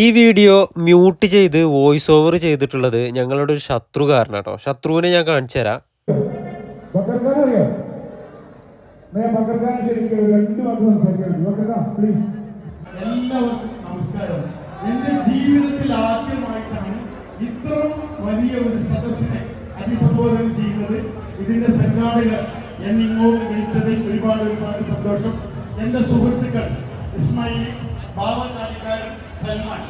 ഈ video mute ചെയ്ത് voice over ചെയ്തിട്ടുള്ളത് ഞങ്ങളുടെ ഒരു ശത്രു കാരണം കേട്ടോ ശത്രുവിനെ ഞാൻ കാണിച്ചു തരാം. എല്ലാവർക്കും നമസ്കാരം. എന്റെ ജീവിതത്തിൽ ആദ്യമായിട്ടാണ് ഇത്രയും വലിയ ഒരു സദസ്സിനെ അഭിസംബോധന ചെയ്യുന്നത്. ഇതിന്റെ സംഘാടകർ എന്നെ ഇങ്ങോട്ട് വിളിച്ചതിൽ ഒരുപാട് ഒരുപാട് സന്തോഷം. എന്റെ സുഹൃത്തുക്കൾ ഇസ്മായിൽ ബാബ താലിക്കാരൻ സൽമാൻ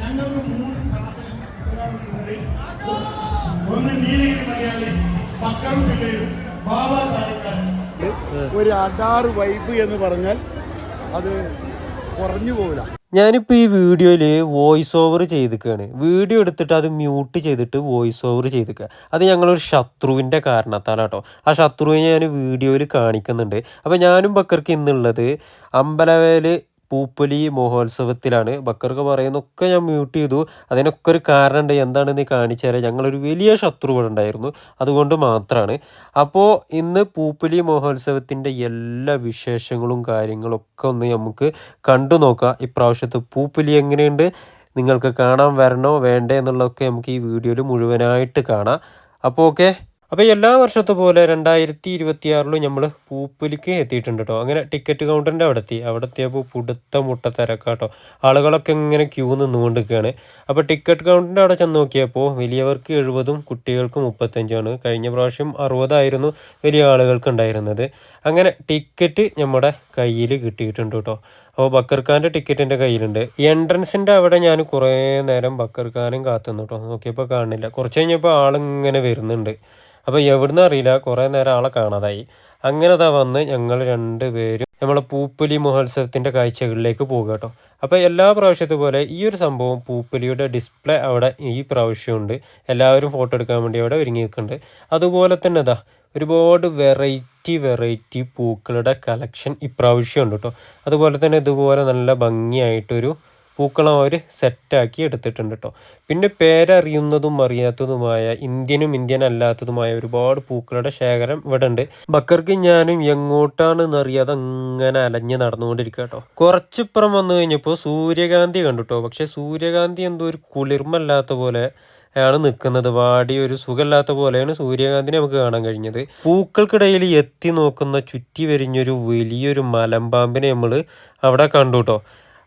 ഞങ്ങൾക്ക് മൂന്ന് ചാനലുകളുണ്ട് ഒന്ന് നീലഗിരി മലയാളി ബക്കറും പിള്ളേരും ബാബ താലിക്കാരൻ ഒരു അഡാറ് വൈബ് എന്ന് പറഞ്ഞാൽ അത് കുറഞ്ഞു പോകില്ല ഞാനിപ്പോൾ ഈ വീഡിയോയിൽ വോയിസ് ഓവർ ചെയ്തിക്കുകയാണ് വീഡിയോ എടുത്തിട്ട് അത് മ്യൂട്ട് ചെയ്തിട്ട് വോയിസ് ഓവർ ചെയ്തിക്കുക അത് ഞങ്ങളൊരു ശത്രുവിന്റെ കാരണത്താലാട്ടോ. ആ ശത്രുവിനെ ഞാൻ വീഡിയോയിൽ കാണിക്കുന്നുണ്ട്. അപ്പോൾ ഞാനും ബക്കർക്ക് ഇന്നുള്ളത് അമ്പലവേൽ പൂപ്പൊലി മഹോത്സവത്തിലാണ്. ബക്കർക്ക് പറയുന്നൊക്കെ ഞാൻ മ്യൂട്ട് ചെയ്തു. അതിനൊക്കെ ഒരു കാരണം ഉണ്ട് എന്താണെന്ന് കാണിച്ചു തരാം? ഞങ്ങളൊരു വലിയ ശത്രു ഇവിടെ ഉണ്ടായിരുന്നു. അതുകൊണ്ട് മാത്രമാണ് അപ്പോൾ ഇന്ന് പൂപ്പലി മഹോത്സവത്തിന്റെ എല്ലാ വിശേഷങ്ങളും കാര്യങ്ങളൊക്കെ ഒന്ന് നമുക്ക് കണ്ടു നോക്കാം. ഇപ്രാവശ്യത്തെ പൂപ്പൊലി എങ്ങനെയുണ്ട്? നിങ്ങൾക്ക് കാണാൻ വരണോ? വേണ്ടേ? എന്നുള്ളതൊക്കെ നമുക്ക് ഈ വീഡിയോയിൽ മുഴുവനായിട്ട് കാണാം. അപ്പോൾ ഓക്കെ അപ്പോൾ എല്ലാ വർഷത്തെ പോലെ രണ്ടായിരത്തി ഇരുപത്തിയാറിലും നമ്മൾ പൂപ്പലിക്ക് എത്തിയിട്ടുണ്ട് കേട്ടോ അങ്ങനെ ടിക്കറ്റ് കൗണ്ടറിന്റെ അവിടെ എത്തി അവിടെ എത്തിയപ്പോൾ പുടുത്ത മുട്ട തിരക്കാട്ടോ. ആളുകളൊക്കെ ഇങ്ങനെ ക്യൂ നിന്നുകൊണ്ടിരിക്കുകയാണ് അപ്പോൾ ടിക്കറ്റ് കൗണ്ടറിന്റെ അവിടെ ചെന്ന് നോക്കിയപ്പോൾ വലിയവർക്ക് എഴുപതും കുട്ടികൾക്ക് മുപ്പത്തഞ്ചാണ് കഴിഞ്ഞ പ്രാവശ്യം അറുപതായിരുന്നു വലിയ ആളുകൾക്ക് ഉണ്ടായിരുന്നത്. അങ്ങനെ ടിക്കറ്റ് നമ്മുടെ കയ്യിൽ കിട്ടിയിട്ടുണ്ട് കേട്ടോ അപ്പോൾ ബക്കർഖാന്റെ ടിക്കറ്റ് എന്റെ കയ്യിലുണ്ട് എൻട്രൻസിന്റെ അവിടെ ഞാൻ കുറേ നേരം ബക്കർഖാനും കാത്തുന്നു കേട്ടോ നോക്കിയപ്പോൾ കാണുന്നില്ല. കുറച്ച് കഴിഞ്ഞപ്പോൾ ആളിങ്ങനെ വരുന്നുണ്ട്. അപ്പോൾ എവിടുന്ന് അറിയില്ല. കുറേ നേരം ആളെ കാണാതായി. അങ്ങനെ അതാ വന്ന് ഞങ്ങൾ രണ്ടുപേരും നമ്മളെ പൂപ്പലി മഹോത്സവത്തിന്റെ കാഴ്ചകളിലേക്ക് പോകുക കേട്ടോ. അപ്പോൾ എല്ലാ പ്രാവശ്യത്തെ പോലെ ഈ ഒരു സംഭവം പൂപ്പലിയുടെ ഡിസ്പ്ലേ അവിടെ ഈ പ്രാവശ്യമുണ്ട് എല്ലാവരും ഫോട്ടോ എടുക്കാൻ വേണ്ടി അവിടെ ഒരുങ്ങി നിൽക്കുന്നുണ്ട്. അതുപോലെ തന്നെ ഇതാ ഒരുപാട് വെറൈറ്റി വെറൈറ്റി പൂക്കളുടെ കളക്ഷൻ ഇപ്രാവശ്യം ഉണ്ട് കേട്ടോ. അതുപോലെ തന്നെ ഇതുപോലെ നല്ല ഭംഗിയായിട്ടൊരു പൂക്കളം അവർ സെറ്റാക്കി എടുത്തിട്ടുണ്ട് കേട്ടോ പിന്നെ പേരറിയുന്നതും അറിയാത്തതുമായ ഇന്ത്യനും ഇന്ത്യൻ അല്ലാത്തതുമായ ഒരുപാട് പൂക്കളുടെ ശേഖരം ഇവിടെ ഉണ്ട് ബക്കർക്ക് ഞാനും എങ്ങോട്ടാണ് എന്നറിയാതെ അങ്ങനെ അലഞ്ഞ് നടന്നുകൊണ്ടിരിക്കുക കേട്ടോ കുറച്ചിപ്പുറം വന്നു കഴിഞ്ഞപ്പോൾ സൂര്യകാന്തി കണ്ടു കേട്ടോ പക്ഷേ സൂര്യകാന്തി എന്തോ ഒരു കുളിർമല്ലാത്ത പോലെ ആണ് നിൽക്കുന്നത്. വാടി ഒരു സുഖമില്ലാത്ത പോലെയാണ് സൂര്യകാന്തിനെ നമുക്ക് കാണാൻ കഴിഞ്ഞത്. പൂക്കൾക്കിടയിൽ എത്തി നോക്കുന്ന ചുറ്റി വരിഞ്ഞൊരു വലിയൊരു മലമ്പാമ്പിനെ നമ്മൾ അവിടെ കണ്ടു കേട്ടോ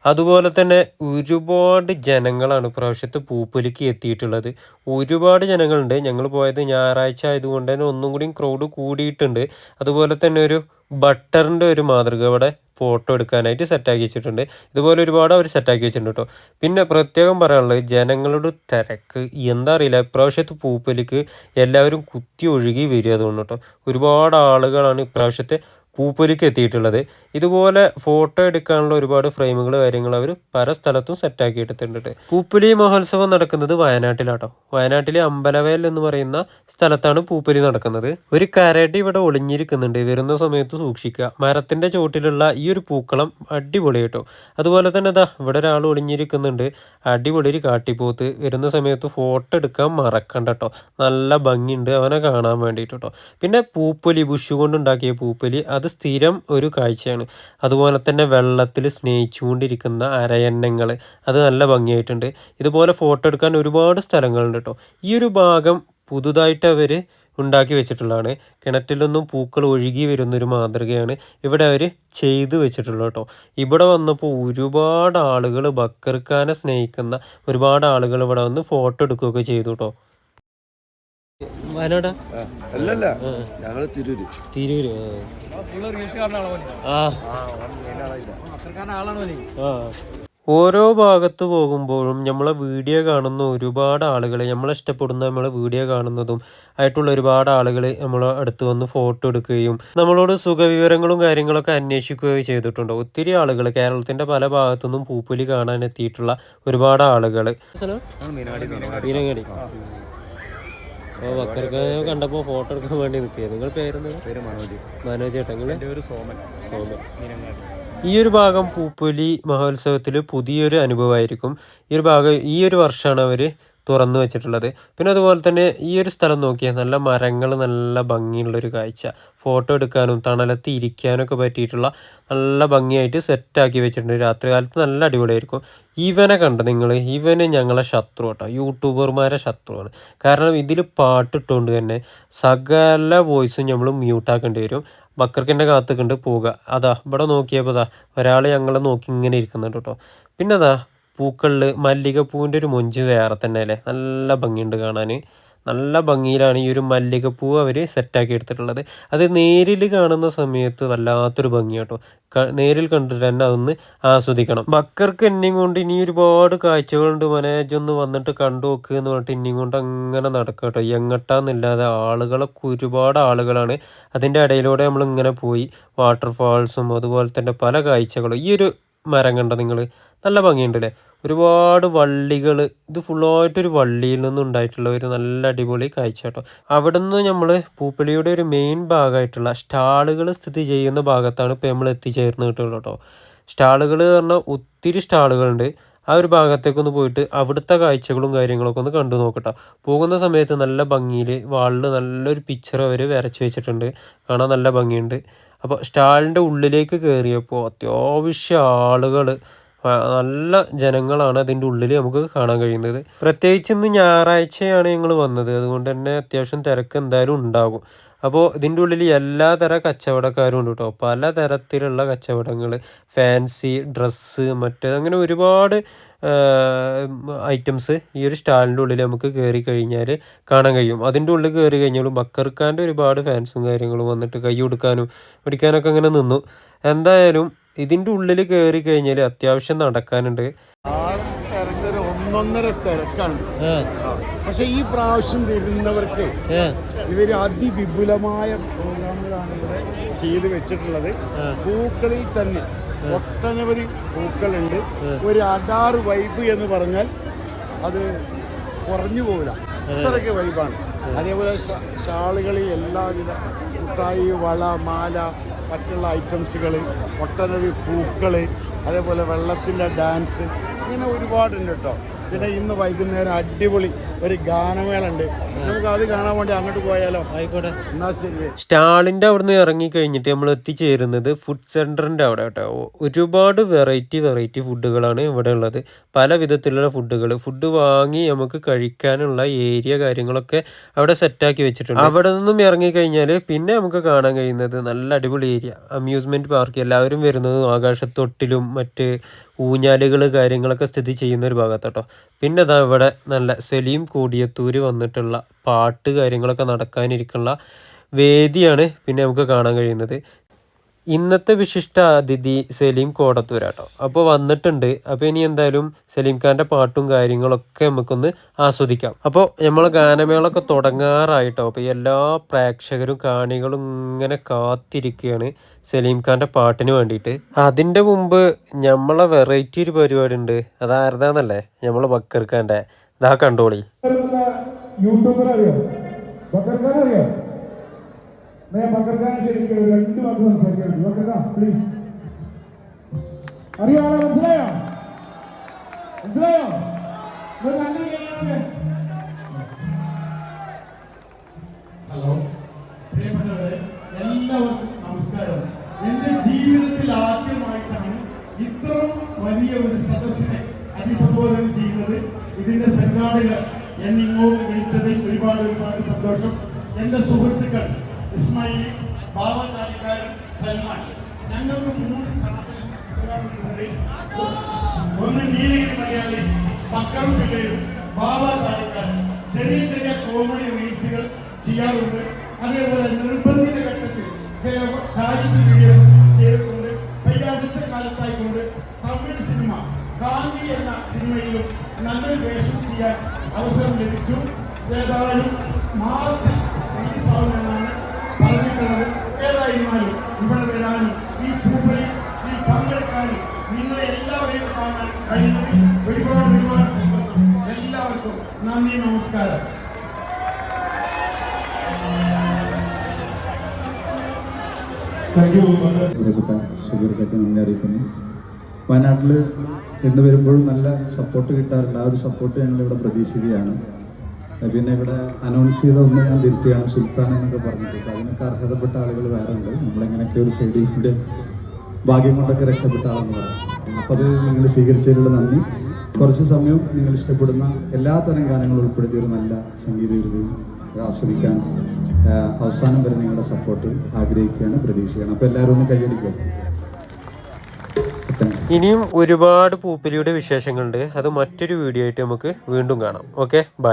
അതുപോലെ തന്നെ ഒരുപാട് ജനങ്ങളാണ് പ്രാവശ്യത്തെ പൂപ്പൊലിക്ക് എത്തിയിട്ടുള്ളത്. ഒരുപാട് ജനങ്ങളുണ്ട്. ഞങ്ങൾ പോയത് ഞായറാഴ്ച ആയതുകൊണ്ട് തന്നെ ഒന്നും കൂടി ക്രൗഡ് കൂടിയിട്ടുണ്ട്. അതുപോലെ തന്നെ ഒരു ബട്ടറിന്റെ ഒരു മാതൃക ഇവിടെ ഫോട്ടോ എടുക്കാനായിട്ട് സെറ്റാക്കി വെച്ചിട്ടുണ്ട്. ഇതുപോലെ ഒരുപാട് അവർ സെറ്റാക്കി വെച്ചിട്ടുണ്ട് കേട്ടോ പിന്നെ പ്രത്യേകം പറയാനുള്ളത് ജനങ്ങളുടെ തിരക്ക് എന്താ അറിയില്ല ഇപ്രാവശ്യത്തെ പൂപ്പൊലിക്ക് എല്ലാവരും കുത്തി ഒഴുകി വരിക അതുകൊണ്ട് കേട്ടോ ഒരുപാട് ആളുകളാണ് ഇപ്രാവശ്യത്തെ പൂപ്പൊലിക്ക് എത്തിയിട്ടുള്ളത്. ഇതുപോലെ ഫോട്ടോ എടുക്കാനുള്ള ഒരുപാട് ഫ്രെയിമുകൾ കാര്യങ്ങൾ അവർ പല സ്ഥലത്തും സെറ്റാക്കി എടുത്തിട്ടുണ്ട്. പൂപ്പുലി മഹോത്സവം നടക്കുന്നത് വയനാട്ടിലാട്ടോ. വയനാട്ടിലെ അമ്പലവേൽ എന്ന് പറയുന്ന സ്ഥലത്താണ് പൂപ്പുലി നടക്കുന്നത്. ഒരു കരടി ഇവിടെ ഒളിഞ്ഞിരിക്കുന്നുണ്ട്. വരുന്ന സമയത്ത് സൂക്ഷിക്കുക. മരത്തിന്റെ ചോട്ടിലുള്ള ഈ ഒരു പൂക്കളം അടിപൊളി കേട്ടോ. അതുപോലെ തന്നെ ഇതാ ഇവിടെ ഒരാൾ ഒളിഞ്ഞിരിക്കുന്നുണ്ട്. അടിപൊളി ഒരു കാട്ടിപ്പോത്ത് വരുന്ന സമയത്ത് ഫോട്ടോ എടുക്കാൻ മറക്കണ്ട കേട്ടോ. നല്ല ഭംഗിയുണ്ട്. അവനെ കാണാൻ വേണ്ടിയിട്ട് കേട്ടോ. പിന്നെ പൂപ്പൊലി ബുഷ് കൊണ്ടുണ്ടാക്കിയ പൂപ്പൊലി അത് സ്ഥിരം ഒരു കാഴ്ചയാണ്. അതുപോലെ തന്നെ വെള്ളത്തിൽ സ്നേഹിച്ചുകൊണ്ടിരിക്കുന്ന അരയണ്ണങ്ങൾ അത് നല്ല ഭംഗിയായിട്ടുണ്ട്. ഇതുപോലെ ഫോട്ടോ എടുക്കാൻ ഒരുപാട് സ്ഥലങ്ങളുണ്ട് കേട്ടോ. ഈ ഒരു ഭാഗം പുതുതായിട്ട് അവർ ഉണ്ടാക്കി വെച്ചിട്ടുള്ളതാണ്. കിണറ്റിലൊന്നും പൂക്കൾ ഒഴുകി വരുന്നൊരു മാതൃകയാണ് ഇവിടെ അവർ ചെയ്തു വെച്ചിട്ടുള്ളത് കേട്ടോ. ഇവിടെ വന്നപ്പോൾ ഒരുപാട് ആളുകൾ ബക്കർക്കാനെ സ്നേഹിക്കുന്ന ഒരുപാട് ആളുകൾ ഇവിടെ വന്ന് ഫോട്ടോ എടുക്കുകയൊക്കെ ചെയ്തു കേട്ടോ. വയനാടാ? അല്ലല്ല ഞങ്ങൾ തിരൂര്. തിരൂര് ഓരോ ഭാഗത്ത് പോകുമ്പോഴും നമ്മളെ വീഡിയോ കാണുന്ന ഒരുപാട് ആളുകൾ നമ്മളെ ഇഷ്ടപ്പെടുന്ന നമ്മളെ വീഡിയോ കാണുന്നതും ആയിട്ടുള്ള ഒരുപാട് ആളുകൾ നമ്മളെ അടുത്ത് വന്ന് ഫോട്ടോ എടുക്കുകയും നമ്മളോട് സുഖവിവരങ്ങളും കാര്യങ്ങളൊക്കെ അന്വേഷിക്കുകയും ചെയ്തിട്ടുണ്ട്. ഒത്തിരി ആളുകൾ കേരളത്തിന്റെ പല ഭാഗത്തുനിന്നും പൂപ്പുലി കാണാൻ എത്തിയിട്ടുള്ള ഒരുപാട് ആളുകൾ മീനങ്ങാടി അപ്പോൾ ബക്കർക്ക് കണ്ടപ്പോൾ ഫോട്ടോ എടുക്കാൻ വേണ്ടി നിൽക്കുക നിങ്ങൾ പേരെന്താണ് പേര് മനോജ്. മനോജ് ചേട്ടാ നിങ്ങൾ എന്റെ ഒരു സോമൻ. സോമൻ. ഈ ഒരു ഭാഗം പൂപ്പൊലി മഹോത്സവത്തിൽ പുതിയൊരു അനുഭവമായിരിക്കും. ഈ ഒരു ഭാഗം ഈ ഒരു വർഷമാണ് അവർ തുറന്നു വെച്ചിട്ടുള്ളത്. പിന്നെ അതുപോലെ തന്നെ ഈ ഒരു സ്ഥലം നോക്കിയാൽ നല്ല മരങ്ങൾ നല്ല ഭംഗിയുള്ളൊരു കാഴ്ച. ഫോട്ടോ എടുക്കാനും തണലത്ത് ഇരിക്കാനൊക്കെ പറ്റിയിട്ടുള്ള നല്ല ഭംഗിയായിട്ട് സെറ്റാക്കി വെച്ചിട്ടുണ്ട്. രാത്രി കാലത്ത് നല്ല അടിപൊളിയായിരിക്കും. ഇവനെ കണ്ട് നിങ്ങൾ ഇവന് ഞങ്ങളെ ശത്രു കേട്ടോ. യൂട്യൂബർമാരെ ശത്രുവാണ്. കാരണം ഇതിൽ പാട്ടിട്ടുകൊണ്ട് തന്നെ സകല വോയിസും നമ്മൾ മ്യൂട്ടാക്കേണ്ടി വരും. ബക്കർക്കിന്റെ കാത്തുകൊണ്ട് പോവുക അതാ ഇവിടെ നോക്കിയപ്പോൾ അതാ ഒരാൾ ഞങ്ങളെ നോക്കി ഇങ്ങനെ ഇരിക്കുന്നുണ്ട് കേട്ടോ. പിന്നെ അതാ പൂക്കളിൽ മല്ലികപ്പൂവിന്റെ ഒരു മൊഞ്ച് വേറെ തന്നെ അല്ലേ? നല്ല ഭംഗിയുണ്ട് കാണാൻ നല്ല ഭംഗിയിലാണ് ഈ ഒരു മല്ലികപ്പൂ അവർ സെറ്റാക്കി എടുത്തിട്ടുള്ളത്. അത് നേരിൽ കാണുന്ന സമയത്ത് വല്ലാത്തൊരു ഭംഗി കേട്ടോ. നേരിൽ കണ്ടിട്ട് തന്നെ അതൊന്ന് ആസ്വദിക്കണം. ബക്കർക്ക് എന്നെയും കൊണ്ട് ഇനി ഒരുപാട് കാഴ്ചകളുണ്ട് മനേജ് ഒന്ന് വന്നിട്ട് കണ്ടു നോക്ക് എന്ന് പറഞ്ഞിട്ട് ഇനിയും കൊണ്ട് അങ്ങനെ നടക്കുക കേട്ടോ. എങ്ങട്ടാന്നില്ലാതെ ആളുകളൊക്കെ ഒരുപാട് ആളുകളാണ്. അതിന്റെ ഇടയിലൂടെ നമ്മൾ ഇങ്ങനെ പോയി വാട്ടർഫാൾസും അതുപോലെ തന്നെ പല കാഴ്ചകളും. ഈ ഒരു മരം കണ്ട നിങ്ങൾ നല്ല ഭംഗിയുണ്ട് അല്ലേ ഒരുപാട് വള്ളികൾ ഇത് ഫുള്ളായിട്ടൊരു വള്ളിയിൽ നിന്നുണ്ടായിട്ടുള്ള ഒരു നല്ല അടിപൊളി കാഴ്ച കേട്ടോ. അവിടെ നിന്ന് നമ്മൾ പൂപ്പലിയുടെ ഒരു മെയിൻ ഭാഗമായിട്ടുള്ള സ്റ്റാളുകൾ സ്ഥിതി ചെയ്യുന്ന ഭാഗത്താണ് ഇപ്പോൾ നമ്മൾ എത്തിച്ചേർന്ന് കിട്ടുള്ളൂ കേട്ടോ സ്റ്റാളുകൾ എന്ന് പറഞ്ഞാൽ ഒത്തിരി സ്റ്റാളുകളുണ്ട്. ആ ഒരു ഭാഗത്തേക്കൊന്ന് പോയിട്ട് അവിടുത്തെ കാഴ്ചകളും കാര്യങ്ങളൊക്കെ ഒന്ന് കണ്ടു നോക്കട്ടോ പോകുന്ന സമയത്ത് നല്ല ഭംഗിയിൽ വാളിൽ നല്ലൊരു പിക്ചർ അവർ വരച്ച് വെച്ചിട്ടുണ്ട്. കാണാൻ നല്ല ഭംഗിയുണ്ട്. അപ്പോൾ സ്റ്റാളിന്റെ ഉള്ളിലേക്ക് കയറിയപ്പോൾ അത്യാവശ്യം ആളുകൾ നല്ല ജനങ്ങളാണ് അതിന്റെ ഉള്ളിൽ നമുക്ക് കാണാൻ കഴിയുന്നത്. പ്രത്യേകിച്ച് ഇന്ന് ഞായറാഴ്ചയാണ് ഞങ്ങൾ വന്നത്. അതുകൊണ്ട് തന്നെ അത്യാവശ്യം തിരക്ക് എന്തായാലും ഉണ്ടാകും. അപ്പോൾ ഇതിന്റെ ഉള്ളിൽ എല്ലാ തര കച്ചവടക്കാരും ഉണ്ട് കേട്ടോ. പല തരത്തിലുള്ള കച്ചവടങ്ങൾ. ഫാൻസി ഡ്രസ്സ് മറ്റേത് അങ്ങനെ ഒരുപാട് ഐറ്റംസ് ഈ ഒരു സ്റ്റാളിന്റെ ഉള്ളിൽ നമുക്ക് കയറി കഴിഞ്ഞാൽ കാണാൻ കഴിയും. അതിന്റെ ഉള്ളിൽ കയറി കഴിഞ്ഞാലും ബക്കർക്കാന്റെ ഒരുപാട് ഫാൻസും കാര്യങ്ങളും വന്നിട്ട് കൈ കൊടുക്കാനും പിടിക്കാനൊക്കെ അങ്ങനെ നിന്നു. എന്തായാലും ഇതിന്റെ ഉള്ളിൽ കയറി കഴിഞ്ഞാൽ അത്യാവശ്യം നടക്കാനുണ്ട്. ഒന്നൊന്നര തിരക്കാണ്. പക്ഷെ ഈ പ്രാവശ്യം വരുന്നവർക്ക് ഇവർ അതിവിപുലമായ പ്രോഗ്രാമുകളാണ് ഇവിടെ ചെയ്ത് വെച്ചിട്ടുള്ളത്. പൂക്കളിൽ തന്നെ ഒട്ടനവധി പൂക്കളുണ്ട്. ഒരു അഡാർ വൈബ് എന്ന് പറഞ്ഞാൽ അത് കുറഞ്ഞു പോകില്ല അത്രയ്ക്ക് വൈബാണ് അതേപോലെ ഷാളുകളിൽ എല്ലാവിധ മുട്ടായി വള മാല മറ്റുള്ള ഐറ്റംസുകൾ ഒട്ടനവധി പൂക്കൾ അതേപോലെ വെള്ളത്തിന്റെ ഡാൻസ് ഇങ്ങനെ ഒരുപാടുണ്ട് കേട്ടോ പിന്നെ ഇന്ന് വൈകുന്നേരം അടിപൊളി ഒരു ഗാനമേള ഉണ്ട് നമുക്ക് അത് കാണാൻ വേണ്ടി അങ്ങോട്ട് പോയാലോ? ആയിക്കോട്ടെ. എന്നാ ശരി. സ്റ്റാളിന്റെ അവിടെ നിന്ന് ഇറങ്ങി കഴിഞ്ഞിട്ട് നമ്മൾ എത്തിച്ചേരുന്നത് ഫുഡ് സെന്ററിന്റെ അവിടെ കേട്ടോ. ഒരുപാട് വെറൈറ്റി വെറൈറ്റി ഫുഡുകളാണ് ഇവിടെ ഉള്ളത്. പല വിധത്തിലുള്ള ഫുഡുകൾ ഫുഡ് വാങ്ങി നമുക്ക് കഴിക്കാനുള്ള ഏരിയ കാര്യങ്ങളൊക്കെ അവിടെ സെറ്റാക്കി വെച്ചിട്ടുണ്ട്. അവിടെ നിന്നും ഇറങ്ങി കഴിഞ്ഞാൽ പിന്നെ നമുക്ക് കാണാൻ കഴിയുന്നത് നല്ല അടിപൊളി ഏരിയ അമ്യൂസ്മെന്റ് പാർക്ക് എല്ലാവരും വരുന്നതും ആകാശത്തൊട്ടിലും മറ്റ് ഊഞ്ഞാലുകൾ കാര്യങ്ങളൊക്കെ സ്ഥിതി ചെയ്യുന്ന ഒരു ഭാഗത്താട്ടോ പിന്നെ അതാ ഇവിടെ നല്ല സലീം കൂടിയത്തൂര് വന്നിട്ടുള്ള പാട്ട് കാര്യങ്ങളൊക്കെ നടക്കാനിരിക്കുള്ള വേദിയാണ് പിന്നെ നമുക്ക് കാണാൻ കഴിയുന്നത്. ഇന്നത്തെ വിശിഷ്ട അതിഥി സലീം കോടത്തൂരാട്ടോ അപ്പോൾ വന്നിട്ടുണ്ട്. അപ്പോൾ ഇനി എന്തായാലും സലീം ഖാന്റെ പാട്ടും കാര്യങ്ങളൊക്കെ നമുക്കൊന്ന് ആസ്വദിക്കാം. അപ്പോൾ നമ്മൾ ഗാനമേളൊക്കെ തുടങ്ങാറായിട്ടോ. അപ്പോൾ എല്ലാ പ്രേക്ഷകരും കാണികളും ഇങ്ങനെ കാത്തിരിക്കുകയാണ് സലീം ഖാന്റെ പാട്ടിന് വേണ്ടിയിട്ട്. അതിന്റെ മുമ്പ് നമ്മളെ വെറൈറ്റി ഒരു പരിപാടി ഉണ്ട് അതാരതാന്നല്ലേ? നമ്മളെ ബക്കർ ഇതാ കണ്ടോളി. യൂട്യൂബർ ബക്കർഖാൻ അറിയോ? ബക്കർഖാൻ ശരിക്കും രണ്ട് വാക്ക് സംസാരിക്കണം. ബക്കർഖാൻ പ്ലീസ് അറിയോ ആളെ മനസ്സിലായോ? മനസ്സിലായോ ഹലോ. പ്രിയപ്പെട്ടവരെ എല്ലാവർക്കും നമസ്കാരം. എന്റെ ജീവിതത്തിൽ ആദ്യമായിട്ടാണ് ഇത്രയും വലിയ ഒരു സദസ്സിനെ അഭിസംബോധന ചെയ്യുന്നത്. ഇതിന്റെ സംഘാടകർ എന്നെ ഇങ്ങോട്ട് വിളിച്ചതിൽ ഒരുപാട് ഒരുപാട് സന്തോഷം. എന്റെ സുഹൃത്തുക്കൾ ഇസ്മായിൽ ബാബക്കാരിക്കാരൻ സൽമാൻ. ഞങ്ങൾക്ക് മൂന്ന് ചാനൽ ഒന്ന് നീലഗിരി മലയാളി പക്കറും പിള്ളേരും ബാബ താടിക്കാരൻ ചെറിയ ചെറിയ കോമഡി റീൽസുകൾ ചെയ്യാറുണ്ട്. അതേപോലെ നിർബന്ധിത ഘട്ടത്തിൽ ചില ചാരിറ്റി വീഡിയോസ് ചെയ്തിട്ടുണ്ട്. പയ്യാടുത്ത കാലത്തായിക്കൊണ്ട് തമിഴ് സിനിമ ഗാന്ധി എന്ന സിനിമയിലും നല്ലൊരു വേഷം ചെയ്യാൻ അവസരം ലഭിച്ചു. ഏതായാലും മാർച്ച് പറഞ്ഞിട്ടുള്ളത് ഏതായിരുന്നാലും ഇവിടെ വരാനും ഈ ഭൂമിയിൽ ഈ പങ്കെടുക്കാനും നിങ്ങളെ എല്ലാവരെയും കാണാൻ കഴിയുന്നതിൽ ഒരുപാട് ഒരുപാട് സന്തോഷം. എല്ലാവർക്കും നന്ദി നമസ്കാരം. നന്ദി അറിയിക്കുന്നു. വയനാട്ടിൽ എന്ന് വരുമ്പോഴും നല്ല സപ്പോർട്ട് കിട്ടാറുണ്ട്. ആ ഒരു സപ്പോർട്ട് ഞങ്ങൾ ഇവിടെ പ്രതീക്ഷിക്കുകയാണ്. പിന്നെ ഇവിടെ അനൗൺസ് ചെയ്ത ഒന്ന് ഞാൻ തിരുത്തിയാണ് സുൽത്താൻ എന്നൊക്കെ പറഞ്ഞിട്ട്. അതിനൊക്കെ അർഹതപ്പെട്ട ആളുകൾ വേറെ ഉണ്ട്. നമ്മളെങ്ങനെയൊക്കെ ഒരു സൈഡിയുടെ ഭാഗ്യം കൊണ്ടൊക്കെ രക്ഷപ്പെട്ട ആളെന്ന് പറയാം. അപ്പോൾ അത് നിങ്ങൾ സ്വീകരിച്ചതിലുള്ള നന്ദി. കുറച്ച് സമയം നിങ്ങൾ ഇഷ്ടപ്പെടുന്ന എല്ലാ തരം ഗാനങ്ങളും ഉൾപ്പെടുത്തിയ ഒരു നല്ല സംഗീത രീതിയും ആസ്വദിക്കാൻ അവസാനം വരെ നിങ്ങളുടെ സപ്പോർട്ട് ആഗ്രഹിക്കുകയാണ് പ്രതീക്ഷിക്കുകയാണ്. അപ്പോൾ എല്ലാവരും ഒന്ന് കൈയടിക്കുക ഇനിയും ഒരുപാട് പൂപ്പലിയുടെ വിശേഷങ്ങളുണ്ട്. അത് മറ്റൊരു വീഡിയോ ആയിട്ട് നമുക്ക് വീണ്ടും കാണാം. Okay bye